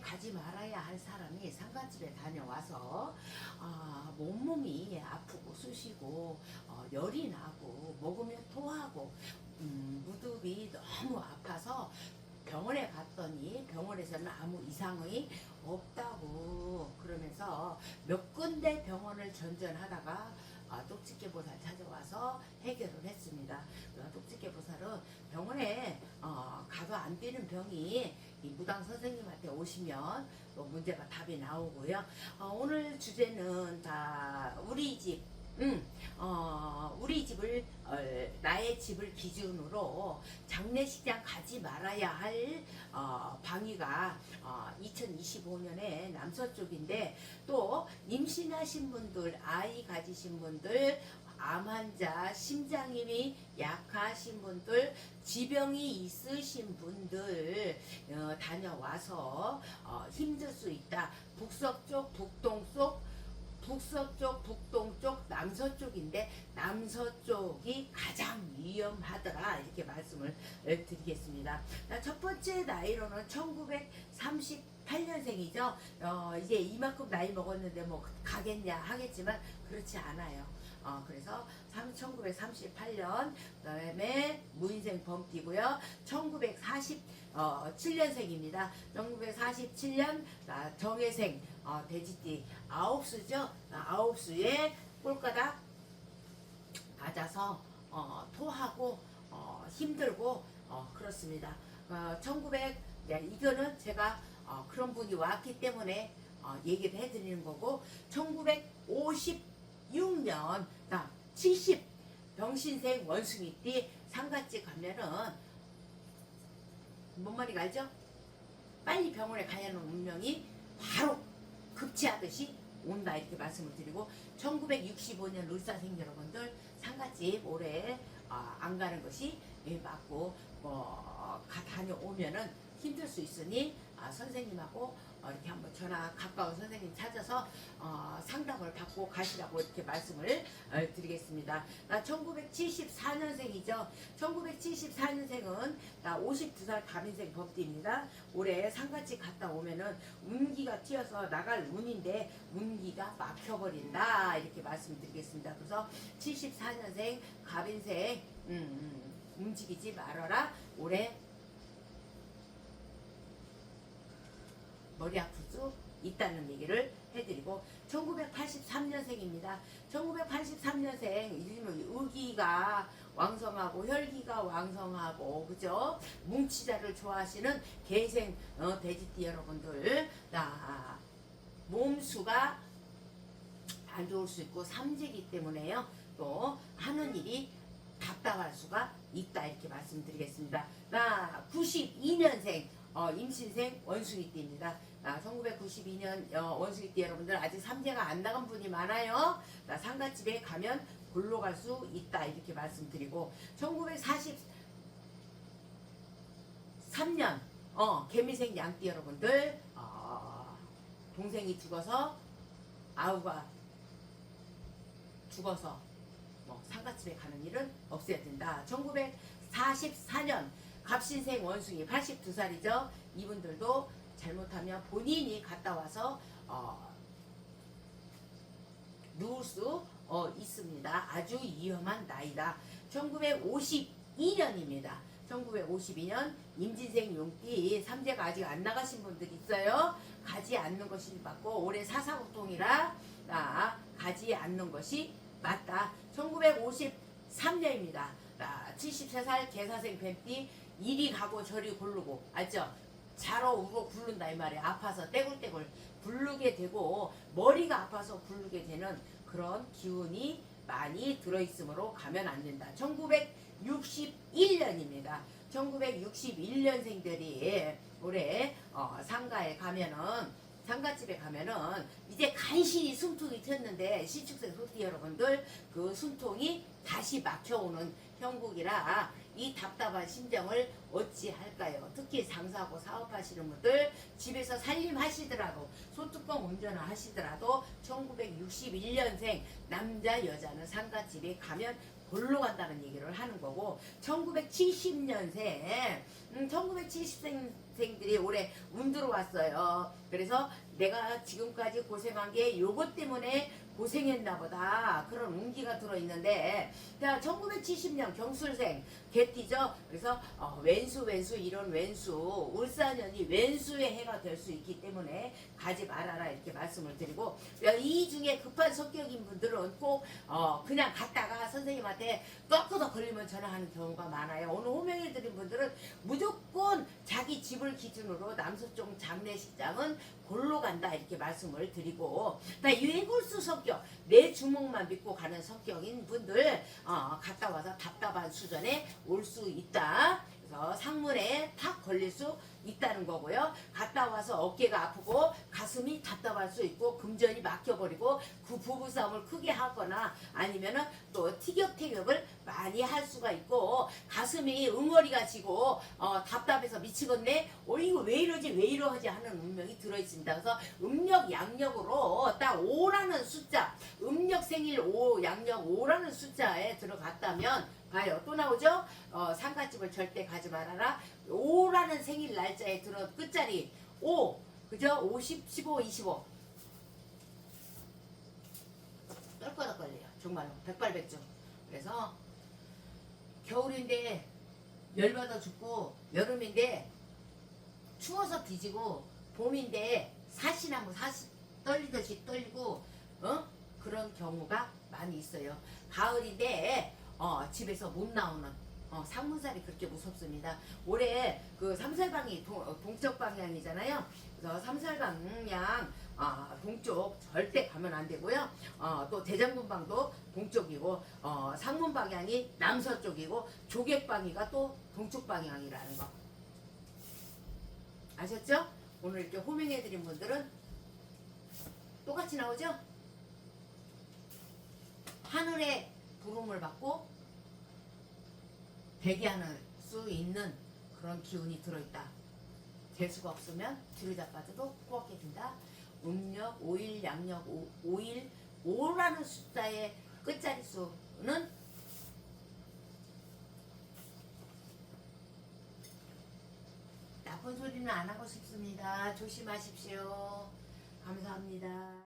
가지 말아야 할 사람이 상가집에 다녀와서 아, 몸몸이 아프고 쑤시고 어, 열이 나고 먹으면 토하고 음, 무릎이 너무 아파서 병원에 갔더니 병원에서는 아무 이상이 없다고 그러면서 몇 군데 병원을 전전하다가 아, 똑집게 보살 찾아와서 해결을 했습니다. 그 똑집게 보살은 병원에 어, 가도 안 되는 병이 이 무당 선생님한테 오시면 또 문제가 답이 나오고요. 어, 오늘 주제는 다 우리 집, 음, 어, 우리 집을 어, 나의 집을 기준으로 장례식장 가지 말아야 할 어, 방위가 어, 2025년에 남서쪽인데 또 임신하신 분들, 아이 가지신 분들, 암 환자, 심장임이 약하신 분들, 지병이 있으신 분들 어, 다녀와서 어, 힘들 수 있다. 북서쪽, 북동쪽, 북서쪽, 북동쪽, 남서쪽인데 남서쪽이 가장 위험하더라 이렇게 말씀을 드리겠습니다. 자, 첫 번째 나이로는 1938년생이죠. 어, 이제 이만큼 나이 먹었는데 뭐 가겠냐 하겠지만 그렇지 않아요. 어, 그래서 1938년 그다음에 무인생 범띠고요. 1947년생입니다. 1947년 아, 정혜생 어, 돼지띠 아홉수죠. 아홉수에 꼴가닥 맞아서 어, 토하고 어, 힘들고 어, 그렇습니다. 어, 1900 네, 이거는 제가 어, 그런 분이 왔기 때문에 어, 얘기를 해드리는 거고 1956년 나 70 병신생 원숭이 띠 상가집 가면은 뭔 말인가 알죠? 빨리 병원에 가야 하는 운명이 바로 급제하듯이 온다 이렇게 말씀을 드리고 1965년 룰사생 여러분들 상가집 올해 아, 안 가는 것이 예, 맞고 뭐 가, 다녀오면은 힘들 수 있으니 아, 선생님하고 어, 이렇게 한번 전화 가까운 선생님 찾아서 어, 상담을 받고 가시라고 이렇게 말씀을 어, 드리겠습니다. 나 1974년생이죠. 1974년생은 나 52살 갑인생 법띠입니다. 올해 상가집 갔다 오면은 운기가 튀어서 나갈 운인데 운기가 막혀버린다 이렇게 말씀드리겠습니다. 그래서 74년생 갑인생 음, 음, 움직이지 말아라. 올해 머리 아플 수 있다는 얘기를 해드리고 1983년생입니다. 1983년생 이름은 의기가 왕성하고 혈기가 왕성하고 그죠? 뭉치자를 좋아하시는 개생 어, 돼지띠 여러분들 나 몸수가 안 좋을 수 있고 삼재기 때문에요. 또 하는 일이 답답할 수가 있다 이렇게 말씀드리겠습니다. 나 92년생 어, 임신생 원숭이띠입니다. 아, 1992년 어, 원숭이띠 여러분들 아직 삼재가 안 나간 분이 많아요. 나 상가집에 가면 골로 갈 수 있다 이렇게 말씀드리고 1943년 어, 개미생 양띠 여러분들 어, 동생이 죽어서 아우가 죽어서 뭐 상가집에 가는 일은 없어야 된다. 1944년 갑신생 원숭이 82살이죠. 이분들도 잘못하면 본인이 갔다 와서 어, 누울 수 어, 있습니다. 아주 위험한 나이다. 1952년입니다. 1952년 임진생 용띠 삼재가 아직 안 나가신 분들 있어요. 가지 않는 것이 맞고 올해 사사고통이라 아, 가지 않는 것이 맞다. 1953년입니다. 아, 73살 개사생 뱀띠 이리 가고 저리 고르고 알죠? 자러 우고 굴른다 이 말이에요. 아파서 떼굴떼굴 굴르게 되고 머리가 아파서 굴르게 되는 그런 기운이 많이 들어있으므로 가면 안 된다. 1961년입니다. 1961년생들이 올해 어, 상가에 가면은 상가집에 가면은 이제 간신히 숨통이 텄는데 신축생 소띠 여러분들 그 숨통이 다시 막혀오는 형국이라 이 답답한 심정을 어찌할까요? 특히 장사하고 사업하시는 분들 집에서 살림하시더라도 소뚜껑 운전을 하시더라도 1961년생 남자 여자는 상가집에 가면 골로 간다는 얘기를 하는 거고 1970년생 음, 1970생들이 올해 운 들어왔어요. 그래서 내가 지금까지 고생한 게 요것 때문에 고생했나 보다. 그런 운기가 들어있는데 자 1970년 경술생 개띠죠? 그래서 어, 왼수 왼수 이런 왼수 울산연이 왼수의 해가 될 수 있기 때문에 가지 말아라 이렇게 말씀을 드리고 야, 이 중에 급한 성격인 분들은 꼭 어, 그냥 갔다가 선생님한테 떡끄덕 걸리면 전화하는 경우가 많아요. 오늘 호명해 드린 분들은 무조건 자기 집을 기준으로 남서쪽 장례식장은 골로 간다 이렇게 말씀을 드리고 나 유해골수 성격 내 주먹만 믿고 가는 성격인 분들 어, 갔다 와서 답답한 수준에 올 수 있다. 그래서 상문에 탁 걸릴 수 있다는 거고요. 갔다 와서 어깨가 아프고 가슴이 답답할 수 있고 금전이 막혀버리고 그 부부싸움을 크게 하거나 아니면은 또 티격태격을 많이 할 수가 있고 가슴이 응어리가 지고 어, 답답해서 미치겠네. 어 이거 왜 이러지 왜 이러지 하는 운명이 들어있습니다. 그래서 음력 양력으로 딱 5라는 숫자 음력 생일 5 양력 5라는 숫자에 들어갔다면 봐요. 또 나오죠? 어, 상가집을 절대 가지 말아라. 5라는 생일 날짜에 들어 끝자리 5. 그죠? 50, 15, 25. 떨거덕 걸려요. 정말로. 백발백중. 그래서 겨울인데 열받아 죽고 여름인데 추워서 뒤지고 봄인데 사시나무 사시 떨리듯이 떨리고 어? 그런 경우가 많이 있어요. 가을인데 어, 집에서 못 나오는 어, 상문살이 그렇게 무섭습니다. 올해 그 삼살방이 동, 어, 동쪽 방향이잖아요. 그래서 삼살방향 아, 동쪽 절대 가면 안 되고요. 어, 또 대장군방도 동쪽이고 어, 상문 방향이 남서쪽이고 조객방위가 또 동쪽 방향이라는 거. 아셨죠? 오늘 이렇게 호명해드린 분들은 똑같이 나오죠? 하늘의 부름을 받고 대기하는 수 있는 그런 기운이 들어있다. 재수가 없으면 뒤로 잡아줘도 된다. 음력, 5일, 양력, 5, 일 5라는 숫자의 끝자리 수는 나쁜 소리는 안 하고 싶습니다. 조심하십시오. 감사합니다.